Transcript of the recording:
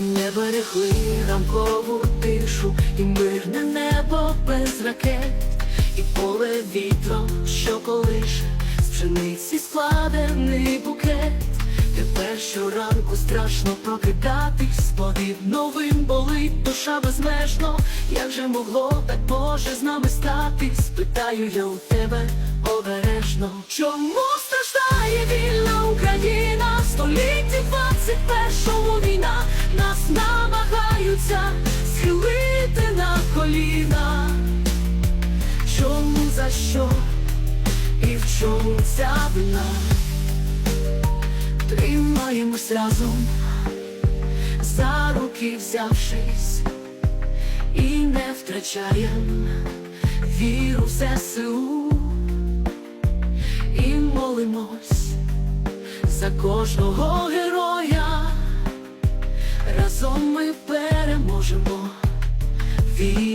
Не берегли ранкову тишу, і мирне небо без ракет, і поле вітром, що колише, з пшениці складений букет. Тепер щоранку страшно прокидатись, подив новим болить душа безмежно. Як же могло так Боже з нами статись? Питаю я у тебе обережно. Чому страждає вільна намагаються схилити на коліна. Чому за що? І в чому ця вина? Тримаємось разом, за руки взявшись, і не втрачаєм віру в ЗСУ, і молимось за кожного героя, разом вірити.